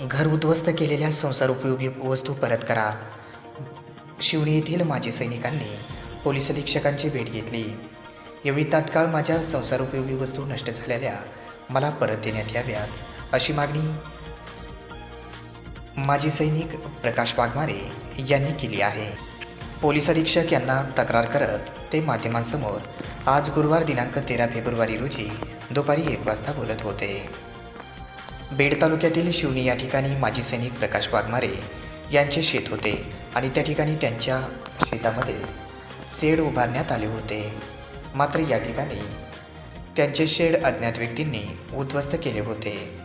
घर उद्ध्वस्त केलेल्या संसार उपयोगी वस्तू परत करा. शिवणी येथील माजी सैनिकांनी पोलीस अधीक्षकांची भेट घेतली. यावेळी तात्काळ माझ्या संसार उपयोगी वस्तू नष्ट झालेल्या मला परत देण्यात याव्यात अशी मागणी माजी सैनिक प्रकाश वाघमारे यांनी केली आहे. पोलीस अधीक्षक यांना तक्रार करत ते माध्यमांसमोर आज गुरुवार दिनांक तेरा फेब्रुवारी रोजी दुपारी एक वाजता बोलत होते. बेड तालुक्यातील शिवणी या ठिकाणी माजी सैनिक प्रकाश वाघमारे यांचे शेत होते आणि त्या ठिकाणी त्यांच्या शेतामध्ये शेड उभारण्यात आले होते. मात्र या ठिकाणी त्यांचे शेड अज्ञात व्यक्तींनी उद्ध्वस्त केले होते.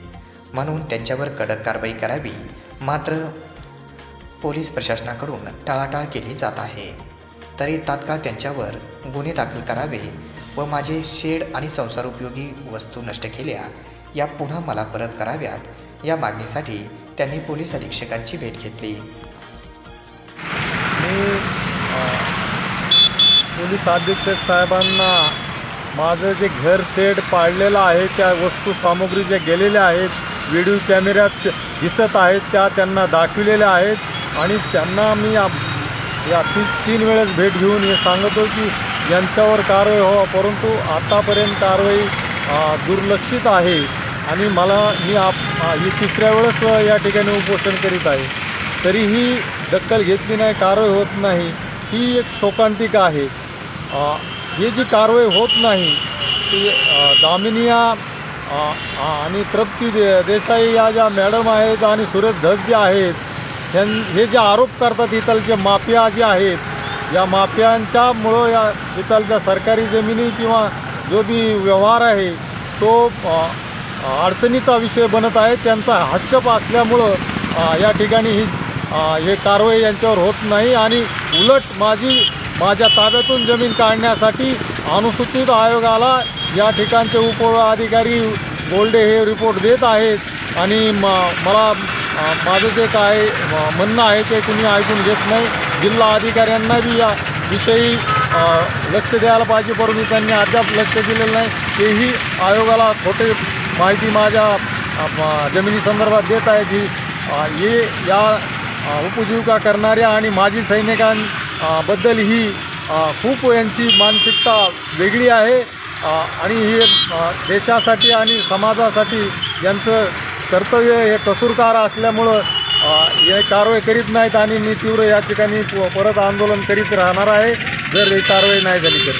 म्हणून त्यांच्यावर कडक कारवाई करावी मात्र पोलीस प्रशासनाकडून टाळाटाळ केली जात आहे. तरी तात्काळ त्यांच्यावर गुन्हे दाखल करावे व माझे शेड आणि संसार उपयोगी वस्तू नष्ट केल्या या पुन्हा मला परत कराव्यात. या मागणीसाठी त्यांनी पोलीस अधीक्षकांची भेट घेतली. मी पोलीस अधीक्षक साहेबांना माझं जे घर सेट पाडलेलं आहे त्या वस्तू सामुग्री ज्या गेलेल्या आहेत व्हिडिओ कॅमेऱ्यात दिसत आहेत त्या त्यांना दाखविलेल्या आहेत आणि त्यांना मी आप- या तीस तीन वेळेस भेट घेऊन हे सांगतो की यांच्यावर कारवाई व्हावा. परंतु आतापर्यंत कारवाई दुर्लक्षित आहे. आणि मला मी आप ही तिसऱ्या वेळेस या ठिकाणी उपोषण करीत आहे. तरीही दखल घेतली नाही कारवाई होत नाही ही एक शोकांतिका आहे. ही जी कारवाई होत नाही ती दामिनिया आणि तृप्ती दे देसाई या ज्या मॅडम आहेत आणि सुरेश धस जे आहेत ह्यां हे जे आरोप करतात इथलचे माफिया जे आहेत या माफियांच्यामुळं या इथलच्या सरकारी जमिनी किंवा जो बी व्यवहार आहे तो अडचणीचा विषय बनत आहे. त्यांचा हस्तक्षेप असल्यामुळं या ठिकाणी ही हे कारवाई यांच्यावर होत नाही आणि उलट माझी माझ्या ताब्यातून जमीन काढण्यासाठी अनुसूचित आयोगाला या ठिकाणचे उप अधिकारी गोल्डे हे रिपोर्ट देत आहेत. आणि म मला माझं जे काय म्हणणं आहे ते कुणी ऐकून घेत नाही. जिल्हा अधिकाऱ्यांना बी या विषयी लक्ष द्यायला पाहिजे परंतु त्यांनी अद्याप लक्ष दिलेलं नाही. तेही आयोगाला खोटे माहिती माझ्या जमिनी संदर्भात जमिनीसंदर्भात देत आहेत की हे या उपजीविका करणाऱ्या आणि माजी सैनिकांबद्दल ही खूप यांची मानसिकता वेगळी आहे. आणि हे देशासाठी आणि समाजासाठी यांचं कर्तव्य हे कसूरकार असल्यामुळं हे कारवाई करीत नाहीत आणि मी तीव्र या ठिकाणी प- परत आंदोलन करीत राहणार आहे. जर ही कारवाई नाही झाली तर.